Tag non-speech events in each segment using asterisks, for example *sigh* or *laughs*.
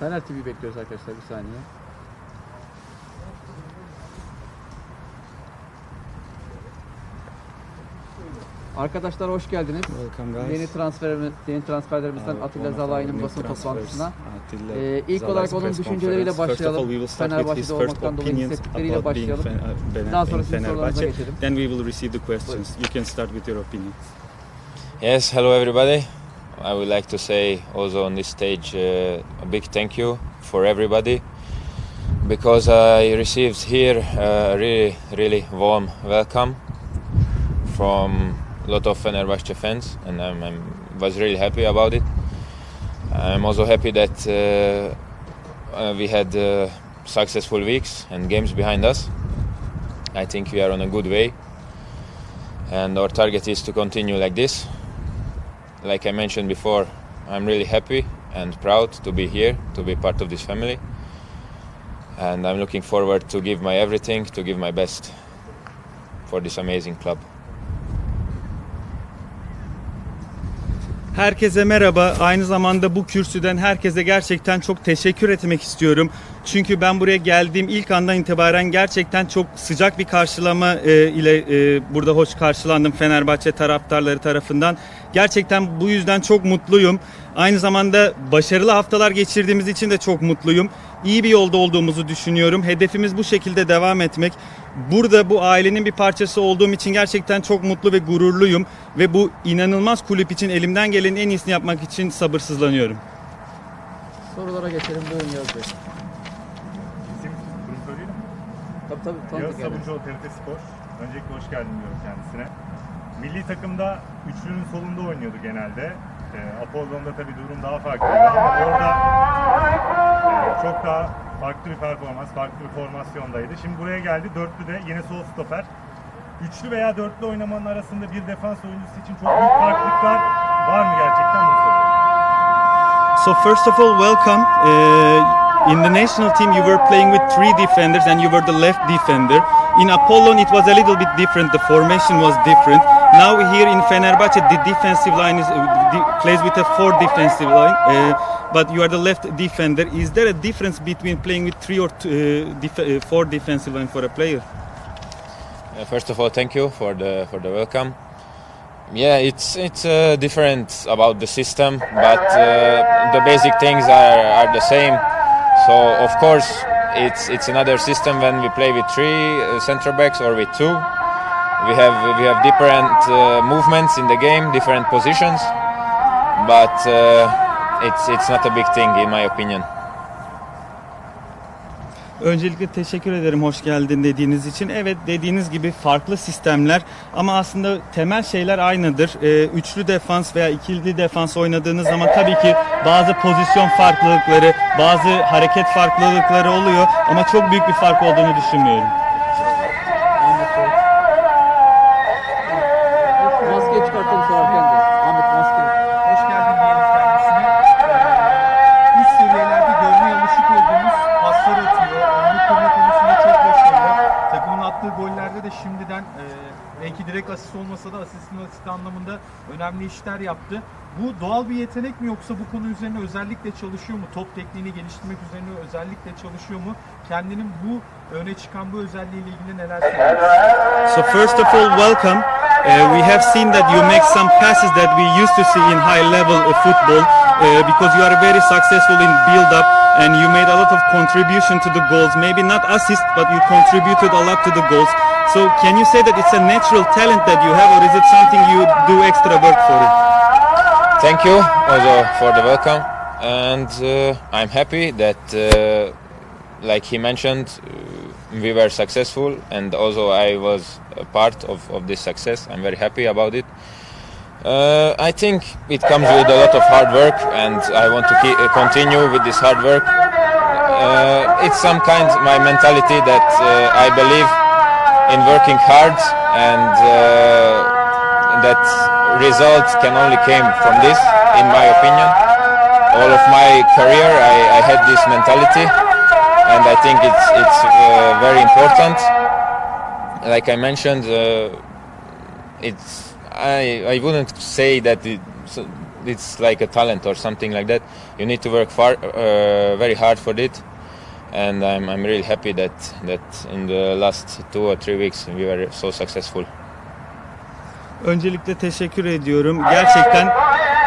Fener TV bekliyoruz arkadaşlar bir saniye. Arkadaşlar hoş geldiniz. Yeni transferimiz, yeni transferlerimizden Atilla Zalay'ın basın toplantısına. Ee, ilk olarak onun düşünceleriyle başlayalım. Fenerbahçe'de olmaktan dolayı hissettikleriyle başlayalım. Daha sonra sizin sorularınıza geçelim. Then we will receive the questions. You can start with your opinion. Yes, hello everybody. I would like to say also on this stage uh, a big thank you for everybody because I received here a really, really warm welcome from a lot of Fenerbahce fans and I was really happy about it. I'm also happy that uh, uh, we had uh, successful weeks and games behind us. I think we are on a good way and our target is to continue like this like I mentioned before, I'm really happy and proud to be here, to be part of this family. And I'm looking forward to give my everything, to give my best for this amazing club. Herkese merhaba. Aynı zamanda bu kürsüden herkese gerçekten çok teşekkür etmek istiyorum. Çünkü ben buraya geldiğim ilk andan itibaren gerçekten çok sıcak bir karşılama e, ile e, burada hoş karşılandım Fenerbahçe taraftarları tarafından. Gerçekten bu yüzden çok mutluyum. Aynı zamanda başarılı haftalar geçirdiğimiz için de çok mutluyum iyi bir yolda olduğumuzu düşünüyorum. Hedefimiz bu şekilde devam etmek. Burada bu ailenin bir parçası olduğum için gerçekten çok mutlu ve gururluyum. Ve bu inanılmaz kulüp için elimden gelenin en iyisini yapmak için sabırsızlanıyorum. Sorulara geçelim. Buyurun Yaz Bey. Tabii tabii. Tanıdık Yağız yani. Sabuncu TRT Spor. Öncelikle hoş geldin diyorum kendisine. Milli takımda üçlünün solunda oynuyordu genelde. E, Apollo'nun da durum daha farklıydı ama orada e, çok daha farklı bir performans, farklı bir formasyondaydı. Şimdi buraya geldi. Dörtlü de yine sol stoper. Üçlü veya dörtlü oynamanın arasında bir defans oyuncusu için çok büyük farklılıklar var mı gerçekten Mustafa? So first of all, welcome. Uh, in the national team, you were playing with three defenders and you were the left defender. In Apollon, it was a little bit different. The formation was different. Now here in Fenerbahce, the defensive line is uh, plays with a four defensive line, uh, but you are the left defender. Is there a difference between playing with three or two, uh, def uh, four defensive line for a player? Uh, first of all, thank you for the for the welcome. Yeah, it's it's uh, different about the system, but uh, the basic things are, are the same. So of course, it's it's another system when we play with three uh, center backs or with two we have we have different uh, movements in the game, different positions, but uh, it's it's not a big thing in my opinion. Öncelikle teşekkür ederim hoş geldin dediğiniz için. Evet dediğiniz gibi farklı sistemler ama aslında temel şeyler aynıdır. Ee, üçlü defans veya ikili defans oynadığınız zaman tabii ki bazı pozisyon farklılıkları, bazı hareket farklılıkları oluyor ama çok büyük bir fark olduğunu düşünmüyorum. anlamında önemli işler yaptı. Bu doğal bir yetenek mi yoksa bu konu üzerine özellikle çalışıyor mu? Top tekniğini geliştirmek üzerine özellikle çalışıyor mu? Kendinin bu öne çıkan bu özelliğiyle ilgili neler söylüyorsun? So first of all welcome. Uh, we have seen that you make some passes that we used to see in high level of football uh, because you are very successful in build up and you made a lot of contribution to the goals. Maybe not assist, but you contributed a lot to the goals. So can you say that it's a natural talent that you have, or is it something you do extra work for it? Thank you also for the welcome, and uh, I'm happy that, uh, like he mentioned, uh, we were successful, and also I was a part of, of this success. I'm very happy about it. Uh, I think it comes with a lot of hard work, and I want to uh, continue with this hard work. Uh, it's some kind of my mentality that uh, I believe in working hard, and uh, that results can only came from this, in my opinion. All of my career, I, I had this mentality, and I think it's it's uh, very important. Like I mentioned, it's I, I wouldn't say that it, it's like a talent or something like that. You need to work far, uh, very hard for it. And I'm, I'm really happy that, that in the last two or three weeks we were so successful. Öncelikle teşekkür ediyorum. Gerçekten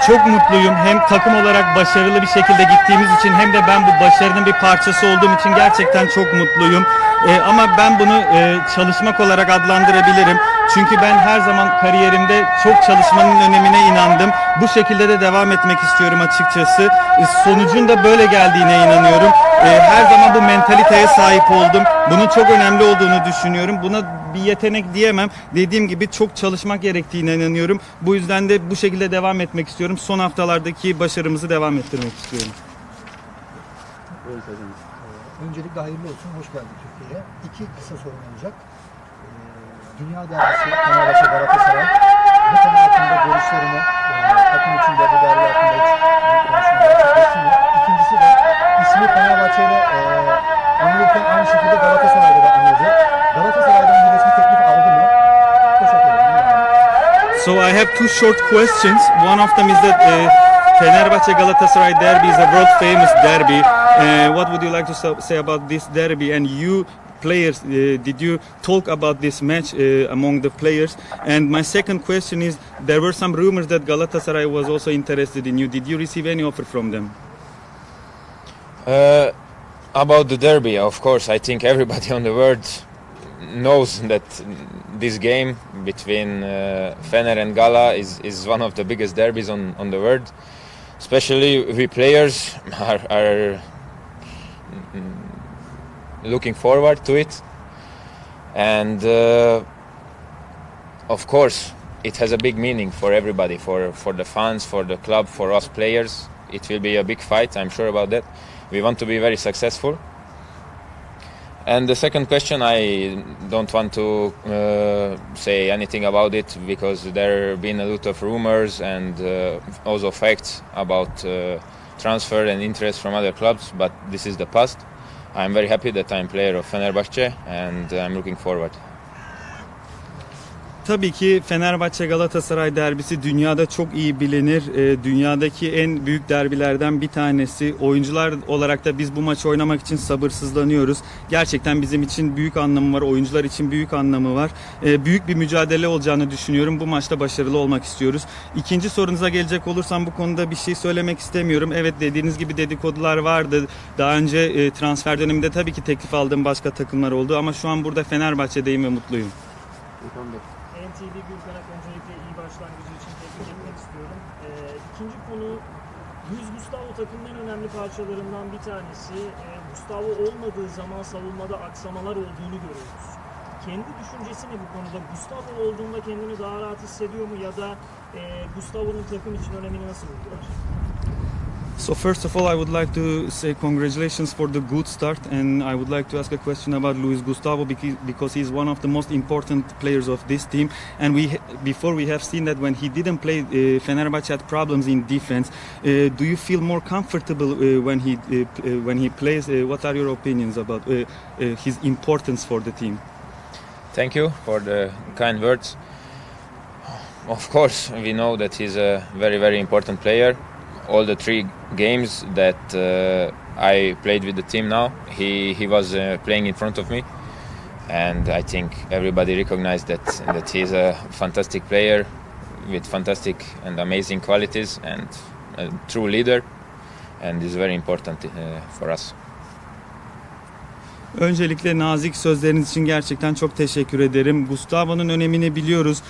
çok mutluyum. Hem takım olarak başarılı bir şekilde gittiğimiz için hem de ben bu başarının bir parçası olduğum için gerçekten çok mutluyum. E, ama ben bunu e, çalışmak olarak adlandırabilirim. Çünkü ben her zaman kariyerimde çok çalışmanın önemine inandım. Bu şekilde de devam etmek istiyorum açıkçası. E, sonucun da böyle geldiğine inanıyorum. E, her zaman bu mentaliteye sahip oldum. Bunun çok önemli olduğunu düşünüyorum. Buna bir yetenek diyemem. Dediğim gibi çok çalışmak gerektiğine inanıyorum. Bu yüzden de bu şekilde devam etmek istiyorum. Son haftalardaki başarımızı devam ettirmek istiyorum. Böyle Öncelikle hayırlı olsun, hoş geldin Türkiye'ye. İki kısa sorun olacak. Ee, Dünya Dergisi, Fenerbahçe Galatasaray bu konu hakkında görüşlerini e, takım içinde bu dergi hakkında hiç bir İkincisi de ismi Fenerbahçe ile e, anılırken aynı şekilde Galatasaray'da da anıldı. Galatasaray'dan bir resmi teklif aldı mı? So I have two short questions. One of them is that uh, Fenerbahçe Galatasaray derby is a world famous derby. Uh, what would you like to say about this derby and you players? Uh, did you talk about this match uh, among the players? And my second question is: there were some rumors that Galatasaray was also interested in you. Did you receive any offer from them? Uh, about the derby, of course, I think everybody *laughs* on the world knows that this game between uh, Fener and Gala is, is one of the biggest derbies on, on the world. Especially we players *laughs* are, are Mm-hmm. looking forward to it. And uh, of course, it has a big meaning for everybody, for, for the fans, for the club, for us players. It will be a big fight, I'm sure about that. We want to be very successful. And the second question, I don't want to uh, say anything about it because there have been a lot of rumors and uh, also facts about uh, transfer and interest from other clubs, but this is the past. I'm very happy that I'm player of Fenerbahce and I'm looking forward. Tabii ki Fenerbahçe Galatasaray derbisi dünyada çok iyi bilinir. E, dünyadaki en büyük derbilerden bir tanesi. Oyuncular olarak da biz bu maçı oynamak için sabırsızlanıyoruz. Gerçekten bizim için büyük anlamı var. Oyuncular için büyük anlamı var. E, büyük bir mücadele olacağını düşünüyorum. Bu maçta başarılı olmak istiyoruz. İkinci sorunuza gelecek olursam bu konuda bir şey söylemek istemiyorum. Evet dediğiniz gibi dedikodular vardı. Daha önce e, transfer döneminde tabii ki teklif aldığım başka takımlar oldu ama şu an burada Fenerbahçe'deyim ve mutluyum. Tamam. TV Gülkanak öncelikle iyi başlangıcı için tebrik etmek istiyorum. Ee, ikinci konu, Luis Gustavo takımın en önemli parçalarından bir tanesi. Ee, Gustavo olmadığı zaman savunmada aksamalar olduğunu görüyoruz. Kendi düşüncesi ne bu konuda? Gustavo olduğunda kendini daha rahat hissediyor mu ya da e, Gustavo'nun takım için önemini nasıl buluyor? So first of all, I would like to say congratulations for the good start, and I would like to ask a question about Luis Gustavo because he's one of the most important players of this team. And we before we have seen that when he didn't play, uh, Fenerbahce had problems in defense. Uh, do you feel more comfortable uh, when he uh, uh when he plays? Uh, what are your opinions about uh, his importance for the team? Thank you for the kind words. Of course, we know that he's a very very important player all the three games that uh, I played with the team now, he, he was uh, playing in front of me. And I think everybody recognized that, that he's a fantastic player with fantastic and amazing qualities and a true leader. And is very important uh, for us. Öncelikle nazik sözleriniz için gerçekten çok teşekkür ederim. Gustavo'nun önemini biliyoruz.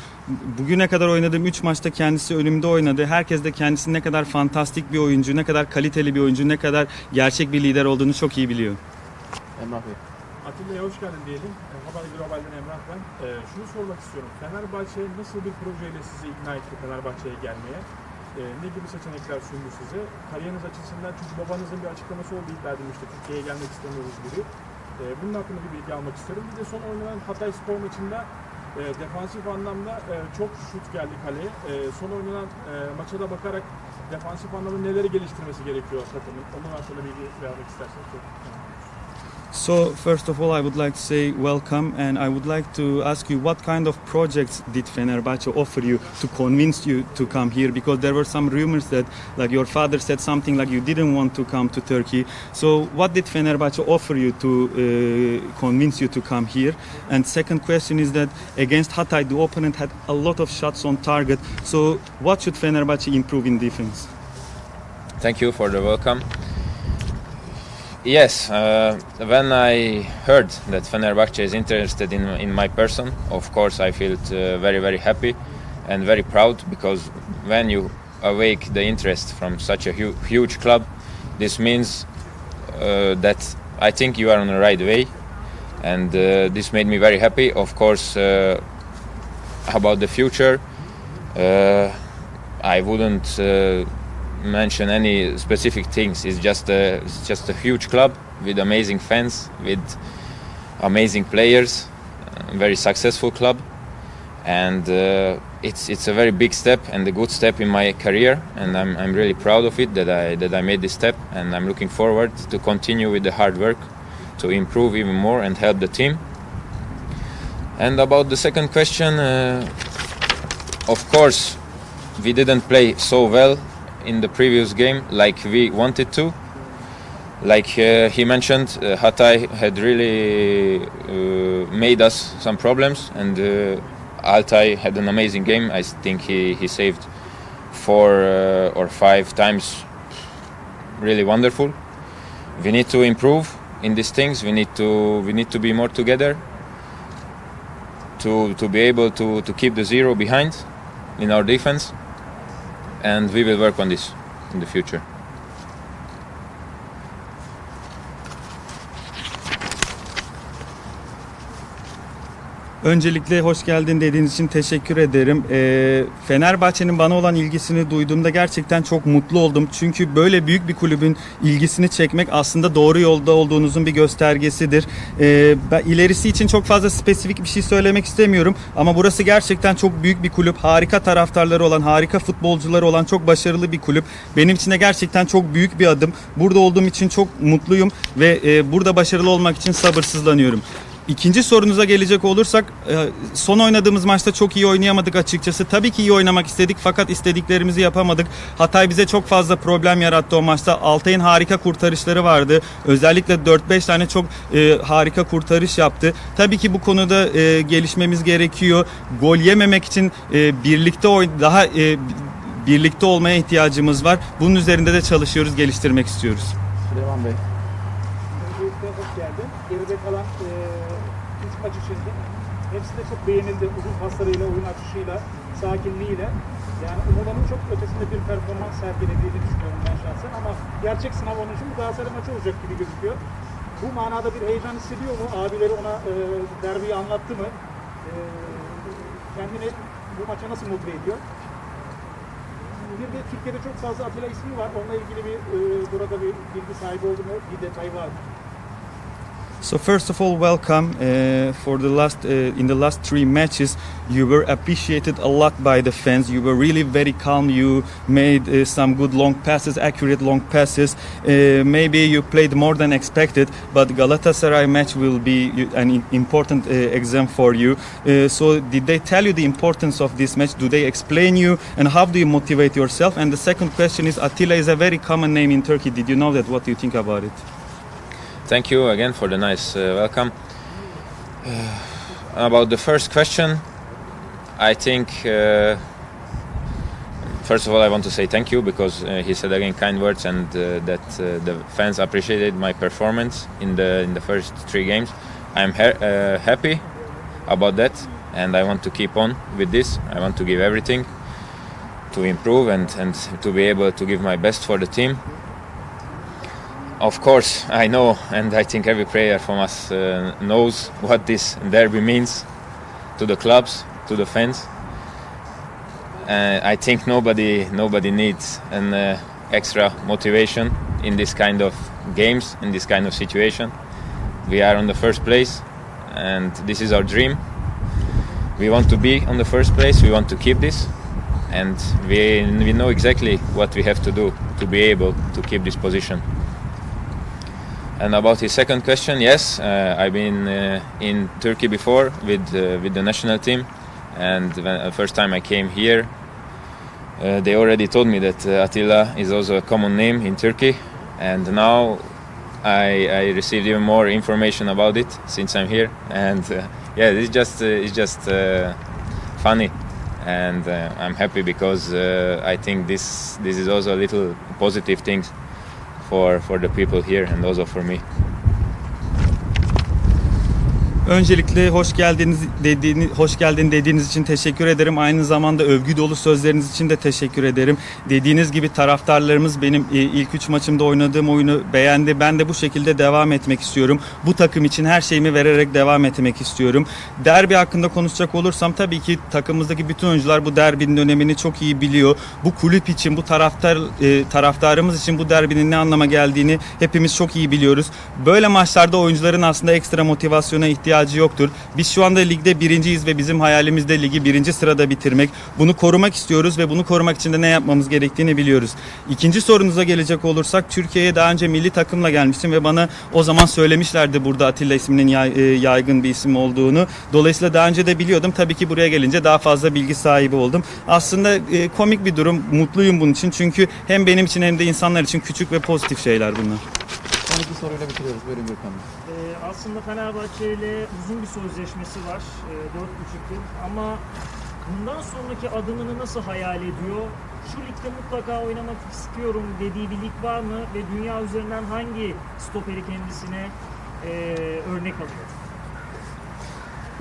Bugüne kadar oynadığım 3 maçta kendisi önümde oynadı. Herkes de kendisi ne kadar fantastik bir oyuncu, ne kadar kaliteli bir oyuncu, ne kadar gerçek bir lider olduğunu çok iyi biliyor. Emrah Bey. Atilla'ya hoş geldin diyelim. E, Haber Global'den Emrah ben. Ee, şunu sormak istiyorum. Fenerbahçe nasıl bir projeyle sizi ikna etti Fenerbahçe'ye gelmeye? Ee, ne gibi seçenekler sundu size? Kariyeriniz açısından çünkü babanızın bir açıklaması oldu iddia edilmişti. Türkiye'ye gelmek istemiyoruz gibi. E, bunun hakkında bir bilgi almak isterim. Bir de son oynanan Hatay Spor maçında e, defansif anlamda e, çok şut geldi kaleye. E, son oynanan e, maça da bakarak defansif anlamda neleri geliştirmesi gerekiyor takımın? Onun hakkında bilgi vermek isterseniz çok. So first of all, I would like to say welcome, and I would like to ask you what kind of projects did Fenerbahce offer you to convince you to come here? Because there were some rumors that, like your father said something like you didn't want to come to Turkey. So what did Fenerbahce offer you to uh, convince you to come here? And second question is that against Hatay, the opponent had a lot of shots on target. So what should Fenerbahce improve in defense? Thank you for the welcome. Yes, uh, when I heard that Fenerbahce is interested in, in my person, of course I felt uh, very, very happy and very proud because when you awake the interest from such a hu- huge club, this means uh, that I think you are on the right way. And uh, this made me very happy. Of course, uh, about the future, uh, I wouldn't mention any specific things. It's just a it's just a huge club with amazing fans, with amazing players, very successful club, and uh, it's it's a very big step and a good step in my career. And I'm, I'm really proud of it that I that I made this step, and I'm looking forward to continue with the hard work to improve even more and help the team. And about the second question, uh, of course, we didn't play so well in the previous game like we wanted to. Like uh, he mentioned, uh, Hatay had really uh, made us some problems, and uh, Altai had an amazing game. I think he, he saved four uh, or five times. Really wonderful. We need to improve in these things. We need to we need to be more together. To to be able to to keep the zero behind in our defense and we will work on this in the future. Öncelikle hoş geldin dediğiniz için teşekkür ederim. E, Fenerbahçe'nin bana olan ilgisini duyduğumda gerçekten çok mutlu oldum. Çünkü böyle büyük bir kulübün ilgisini çekmek aslında doğru yolda olduğunuzun bir göstergesidir. E, ben için çok fazla spesifik bir şey söylemek istemiyorum. Ama burası gerçekten çok büyük bir kulüp. Harika taraftarları olan, harika futbolcuları olan çok başarılı bir kulüp. Benim için de gerçekten çok büyük bir adım. Burada olduğum için çok mutluyum ve e, burada başarılı olmak için sabırsızlanıyorum. İkinci sorunuza gelecek olursak e, son oynadığımız maçta çok iyi oynayamadık açıkçası. Tabii ki iyi oynamak istedik fakat istediklerimizi yapamadık. Hatay bize çok fazla problem yarattı o maçta. Altay'ın harika kurtarışları vardı. Özellikle 4-5 tane çok e, harika kurtarış yaptı. Tabii ki bu konuda e, gelişmemiz gerekiyor. Gol yememek için e, birlikte oyn daha e, birlikte olmaya ihtiyacımız var. Bunun üzerinde de çalışıyoruz, geliştirmek istiyoruz. Süleyman Bey. beğenildi. Uzun paslarıyla, oyun açışıyla, sakinliğiyle. Yani umulanın çok ötesinde bir performans sergilediğini düşünüyorum ben şahsen ama gerçek sınav onun için bu Galatasaray maçı olacak gibi gözüküyor. Bu manada bir heyecan hissediyor mu? Abileri ona e, derbiyi anlattı mı? E, kendini bu maça nasıl motive ediyor? Bir de Türkiye'de çok fazla Atilla ismi var. Onunla ilgili bir e, burada bir bilgi sahibi olduğunu bir detay var. So first of all, welcome. Uh, for the last uh, in the last three matches, you were appreciated a lot by the fans. You were really very calm. You made uh, some good long passes, accurate long passes. Uh, maybe you played more than expected, but Galatasaray match will be an important uh, exam for you. Uh, so, did they tell you the importance of this match? Do they explain you, and how do you motivate yourself? And the second question is, Attila is a very common name in Turkey. Did you know that? What do you think about it? Thank you again for the nice uh, welcome. Uh, about the first question, I think uh, first of all, I want to say thank you because uh, he said again kind words and uh, that uh, the fans appreciated my performance in the in the first three games. I'm ha uh, happy about that, and I want to keep on with this. I want to give everything to improve and and to be able to give my best for the team. Of course, I know, and I think every player from us uh, knows what this derby means to the clubs, to the fans. Uh, I think nobody nobody needs an uh, extra motivation in this kind of games, in this kind of situation. We are on the first place, and this is our dream. We want to be on the first place. We want to keep this, and we we know exactly what we have to do to be able to keep this position. And about his second question, yes, uh, I've been uh, in Turkey before with uh, with the national team, and the uh, first time I came here, uh, they already told me that uh, Attila is also a common name in Turkey, and now I, I received even more information about it since I'm here, and yeah, it's just it's just funny, and I'm happy because I think this this is also a little positive thing for for the people here and also for me. Öncelikle hoş geldiniz dediğini hoş geldin dediğiniz için teşekkür ederim. Aynı zamanda övgü dolu sözleriniz için de teşekkür ederim. Dediğiniz gibi taraftarlarımız benim e, ilk üç maçımda oynadığım oyunu beğendi. Ben de bu şekilde devam etmek istiyorum. Bu takım için her şeyimi vererek devam etmek istiyorum. Derbi hakkında konuşacak olursam tabii ki takımımızdaki bütün oyuncular bu derbinin önemini çok iyi biliyor. Bu kulüp için, bu taraftar e, taraftarımız için bu derbinin ne anlama geldiğini hepimiz çok iyi biliyoruz. Böyle maçlarda oyuncuların aslında ekstra motivasyona ihtiyacı ihtiyacı yoktur. Biz şu anda ligde birinciyiz ve bizim hayalimizde ligi birinci sırada bitirmek. Bunu korumak istiyoruz ve bunu korumak için de ne yapmamız gerektiğini biliyoruz. İkinci sorunuza gelecek olursak Türkiye'ye daha önce milli takımla gelmiştim ve bana o zaman söylemişlerdi burada Atilla isminin e, yaygın bir isim olduğunu. Dolayısıyla daha önce de biliyordum. Tabii ki buraya gelince daha fazla bilgi sahibi oldum. Aslında e, komik bir durum. Mutluyum bunun için. Çünkü hem benim için hem de insanlar için küçük ve pozitif şeyler bunlar. Son iki soruyla bitiriyoruz. Buyurun Gürkan Bey aslında Fenerbahçe ile uzun bir sözleşmesi var. E, dört buçuk yıl. Ama bundan sonraki adımını nasıl hayal ediyor? Şu ligde mutlaka oynamak istiyorum dediği bir lig var mı? Ve dünya üzerinden hangi stoperi kendisine e, örnek alıyor?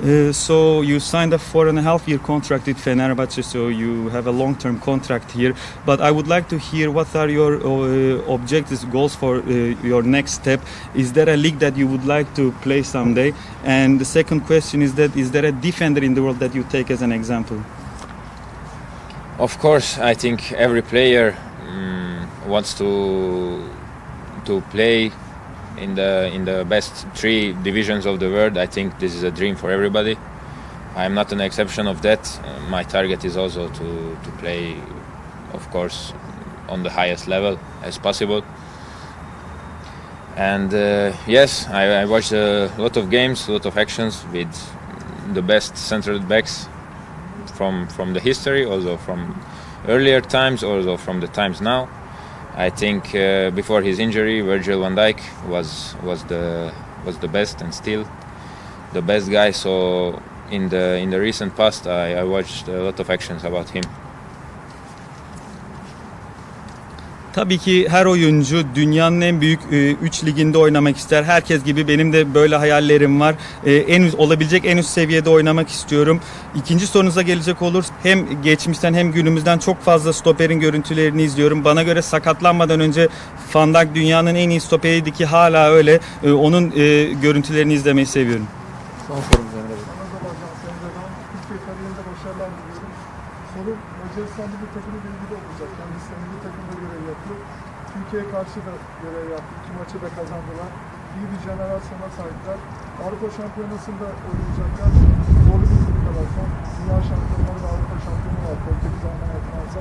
Uh, so you signed a four and a half year contract with Fenerbahce, so you have a long term contract here. But I would like to hear what are your uh, objectives, goals for uh, your next step? Is there a league that you would like to play someday? And the second question is that is there a defender in the world that you take as an example? Of course, I think every player um, wants to to play in the in the best three divisions of the world. I think this is a dream for everybody. I'm not an exception of that. Uh, my target is also to to play, of course, on the highest level as possible. And uh, yes, I, I watched a lot of games, a lot of actions with the best central backs from from the history, also from earlier times, also from the times now. I think uh, before his injury, Virgil van Dijk was was the was the best and still the best guy. So in the in the recent past, I, I watched a lot of actions about him. Tabii ki her oyuncu dünyanın en büyük 3 e, liginde oynamak ister. Herkes gibi benim de böyle hayallerim var. E, en üst, olabilecek en üst seviyede oynamak istiyorum. İkinci sorunuza gelecek olur. Hem geçmişten hem günümüzden çok fazla stoperin görüntülerini izliyorum. Bana göre sakatlanmadan önce Fandak dünyanın en iyi stoperiydi ki hala öyle. E, onun e, görüntülerini izlemeyi seviyorum. Son sorum maçı da görev yaptı. İki maçı da kazandılar. İyi bir jenerasyona sahipler. Avrupa Şampiyonası'nda oynayacaklar. Zor bir durumda var. Son Dünya Şampiyonları ve Avrupa Şampiyonu var. Portekiz, Almanya, Fransa.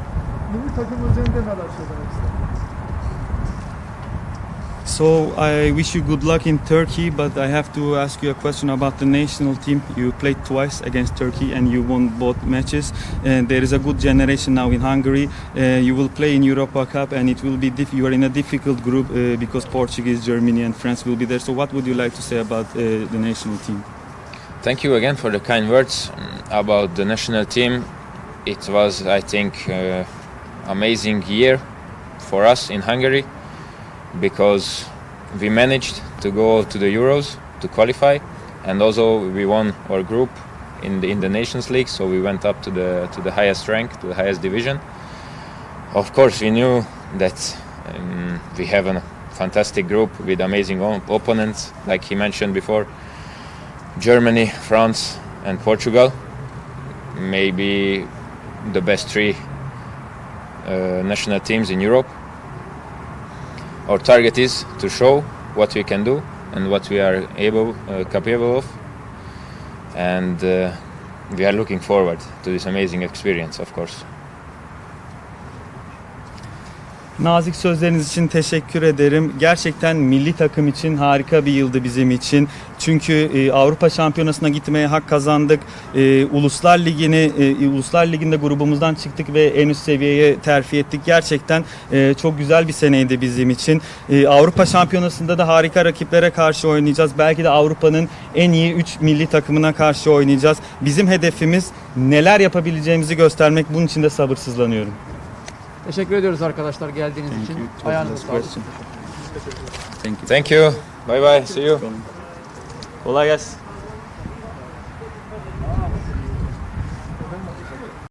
Milli takım üzerinde neler söylemek istersiniz? So I wish you good luck in Turkey, but I have to ask you a question about the national team. You played twice against Turkey and you won both matches. And there is a good generation now in Hungary. Uh, you will play in Europa Cup, and it will be you are in a difficult group uh, because Portuguese, Germany, and France will be there. So what would you like to say about uh, the national team? Thank you again for the kind words um, about the national team. It was, I think, uh, amazing year for us in Hungary because we managed to go to the Euros to qualify, and also we won our group in the in the Nations League, so we went up to the to the highest rank, to the highest division. Of course, we knew that um, we have a fantastic group with amazing op- opponents, like he mentioned before, Germany, France, and Portugal. Maybe the best three uh, national teams in Europe our target is to show what we can do and what we are able uh, capable of and uh, we are looking forward to this amazing experience of course Nazik sözleriniz için teşekkür ederim. Gerçekten milli takım için harika bir yıldı bizim için. Çünkü e, Avrupa Şampiyonası'na gitmeye hak kazandık. E, Uluslar Ligi'ni e, Uluslar Ligi'nde grubumuzdan çıktık ve en üst seviyeye terfi ettik. Gerçekten e, çok güzel bir seneydi bizim için. E, Avrupa Şampiyonası'nda da harika rakiplere karşı oynayacağız. Belki de Avrupa'nın en iyi 3 milli takımına karşı oynayacağız. Bizim hedefimiz neler yapabileceğimizi göstermek. Bunun için de sabırsızlanıyorum. Teşekkür ediyoruz arkadaşlar geldiğiniz Thank için. You. Ayağınıza sağlık. Thank you. Thank you. Bye bye. See you. Kolay gelsin.